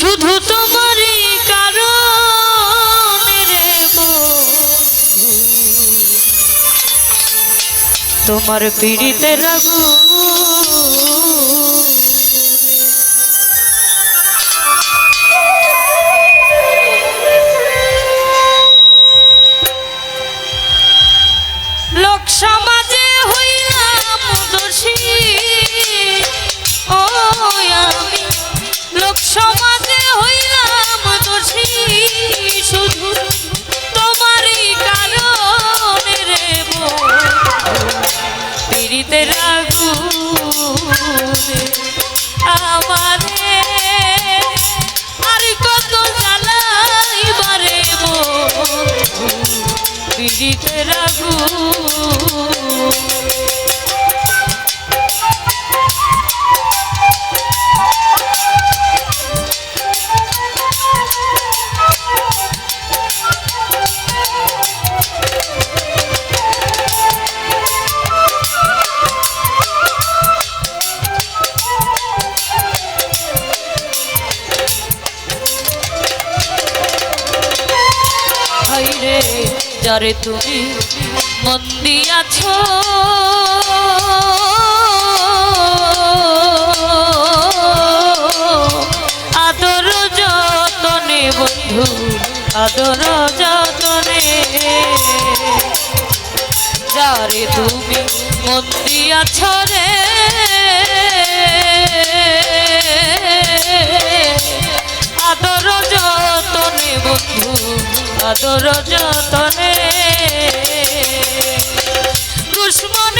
শুধু তোমারই তোমার পীড়িতে রাগু পিড়িতে রাগু। যারে তুমি মন দিয়াছ। আদর যতনে বন্ধু, আদর যতনে। যারে তুমি মন দিয়াছ রে। আদর যতনে বন্ধু আদর যতনে। দুশ্মনের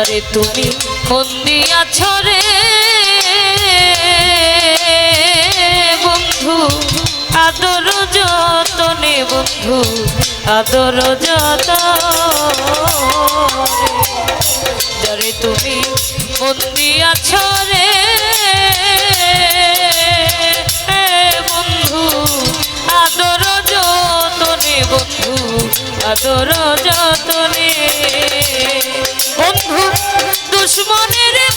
যারে তুমি বন্দি আছো রে। বন্ধু, আদর যতনে বন্ধু, আদর যত যারে তুমি বন্দি আছো রে। বন্ধু, আদর বন্ধু, আদর যতনে। বন্ধু দুশ্মনের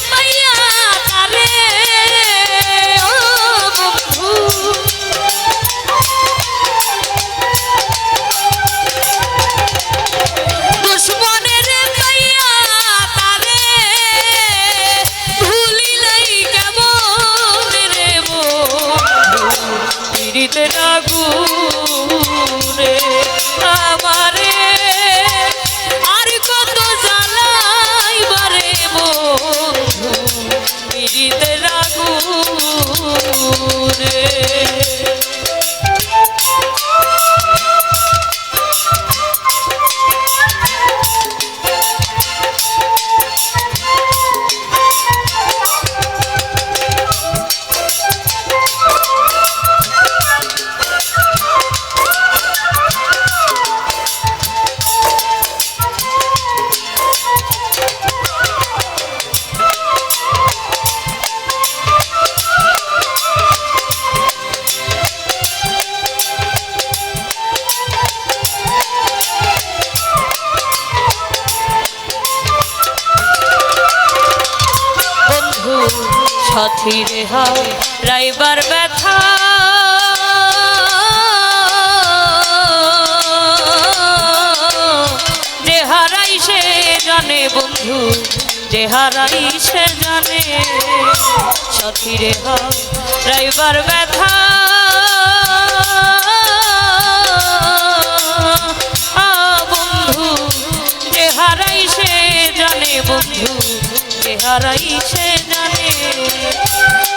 সাথী রেহা রাইবার ব্যথা। যে হারাই সে জানে বন্ধু, যে হারাই সে জানে। সাথী রেহা রাইবার ব্যথা। বন্ধু, যে হারাই সে জানে বন্ধু যে হারাই সে জানে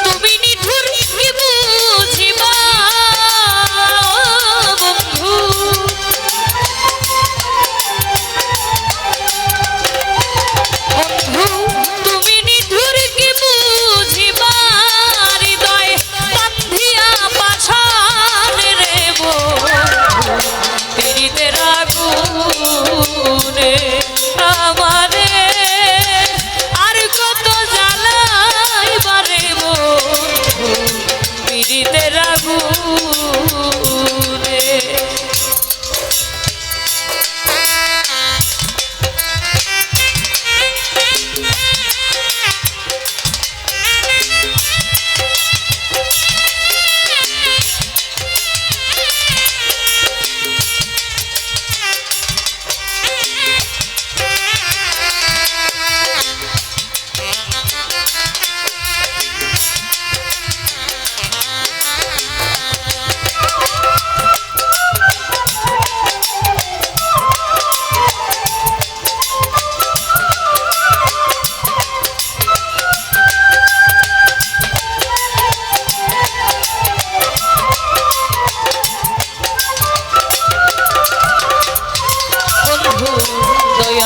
তুমি পিড়িতে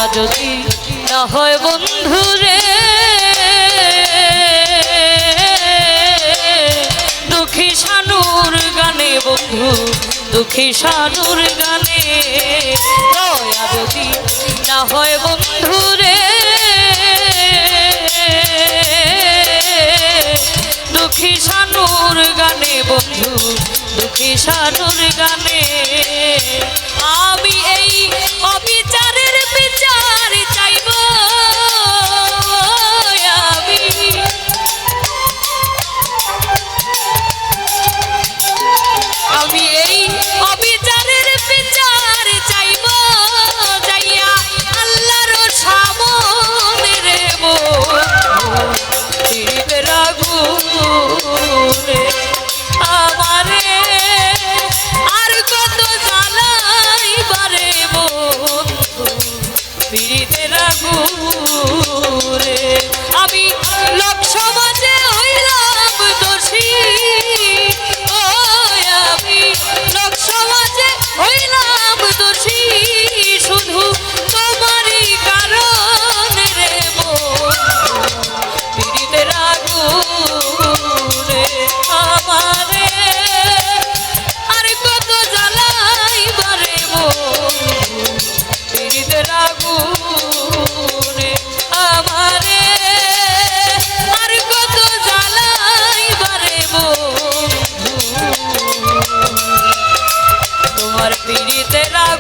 দয়া যদি না হয় বন্ধু রে, দুঃখী সানুর গানে বন্ধু, দুঃখী সানুর গানে দয়া যদি না হয় বন্ধু রে, দুঃখী সানুর গানে বন্ধু, দুঃখী সানুর গানে আমি এই অবিচারের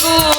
তোমার পিড়িতে রাগুনে